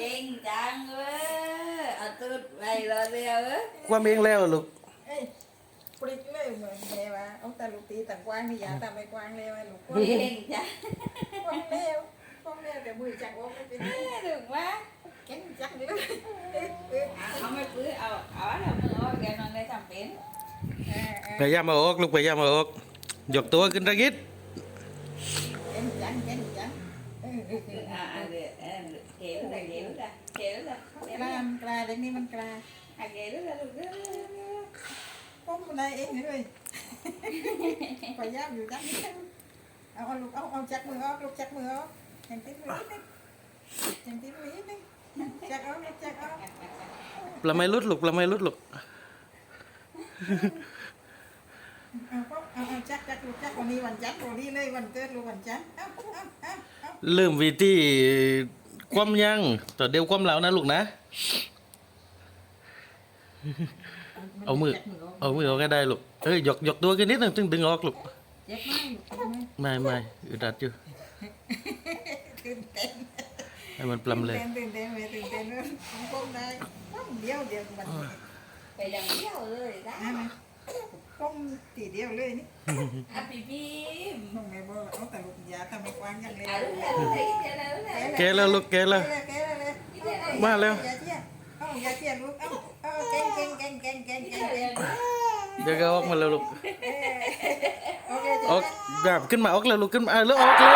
จริงจังเว้ยเอาตูดไปเราเร็วเว้ยความเองแล้วลูกเอ้ยปลิกเลยเหมือนแม่ว่าเอาแต่ลูกตีต่างกว้างนี่อย่าแต่ไม่กว้างเลยว่าลูกกว้างจริงจังกว้างเร็วกว้างเร็วแต่มือจักว่าไม่เป็นถูกไหมแข็งจักเลยเออเออเอาไม่ปื้อเอาเอาแล้วมือเอาแกนอนได้จำเป็น เออเออพยายามเอาออกลูกพยายามเอาออกยกตัวขึ้นตะกิดแข็งจังแข็งจัง เออเออเอออ่าอ่าเดี๋ยวเออเกลือเกลือเกลือเกลือกลามกลาเด็กนี่มันกลาอะเก ลือลูกเร็วป้อมอะไรเองเลยพยายามอยู่จักวันนี้วันจันทร์วันนี้เลยวันเกิดลูกวันจันทร์เอาเอาเอาเอาเริ่มวิธีความยังต่อเดียวความเหลานะลูกนะ เอามือเอามือออกก็ได้ลูกเอ้ยหยกหยกตัวขึ้นนิดนึงถึงดึงออกลูกเจ็บไหมเจ็บไหมไม่ไม่อึดอัดอยู่ตื่นเต้นให้มันปลำเลยตื่นเต้นเลยตื่นเต้นเลยผมป้มได้ป้มเดียวเดียวมันไปยังเที่ยวเลยนะนั่นนะป้ม ดียวเลยนี่อะพี่พิมน้องแม่บอกเอาแต่ลูกยาทำไม่กว้างยังเลยเอาลูกเร็วเลยเกลือเร็วเลยแกแล้วลูกแกแล้วแกเลยมาแล้วยาเจี๊ยเอายาเจี๊ยลูกเอาเอาเก่งเก่งเก่งเก่งเก่งเก่งเก่งเดี๋ยวก็ออกมาแล้วลูกโอเคออกแบบขึ้นมาออกแล้วลูกขึ้นมาเออแล้วออกแล้ว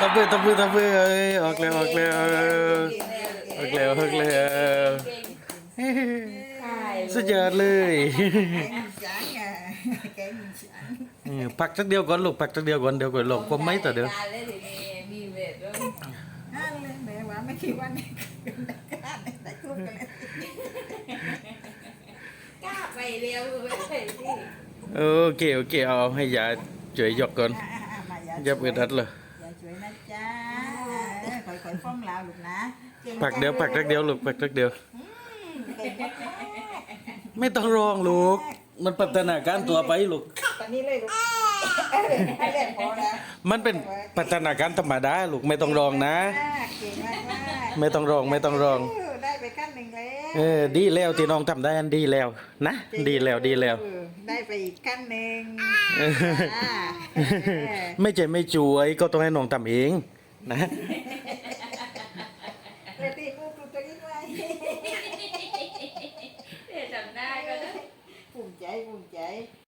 ตบมือตบมือตบมือเอ้ยออกแล้วออกแล้วออกแล้วออกแล้ว สุดยอดเลยเก่งจังอะเก่งจังเออพักสักเดียวก่อนลูกพักสักเดียวก่อนเดี๋ยวก่อนลงความไม่ต่อเดี๋ยวมีเวทด้วยนั่นเลยแม่ว่าไม่คิดว่านี่ได้ครบกันเลยกล้าไปเร็วไปสิโอเคโอเคเอาให้ยาช่วยยกก่อนอะอะอะมายายับอึดอัดเลยอย่าช่วยนะจ๊ะเออค่อยๆฟ้องลาวลูกนะก่งพักเดียวพักสักเดียวลูกพักสักเดียวเก่งมาก ไม่ต้องร้องลูก มันพัฒนาการตัวไปลูก ตอนนี้เลยลูกเออให้เล่นพอแล้วมันเป็นพัฒนาการธรรมดาลูกไม่ต้องร้องนะ เก่งมากมากไม่ต้องร้องไม่ต้องร้องเออได้ไปขั้นหนึ่งแล้วเออดีแล้วที่น้องทำได้อันดีแล้วนะ ดีแล้วดีแล้ว เออได้ไปอีกขั้นหนึ่งเอออ่าเออ ไม่ใช่ไม่ช่วยก็ต้องให้น้องทำเองนะ trễ quần trễ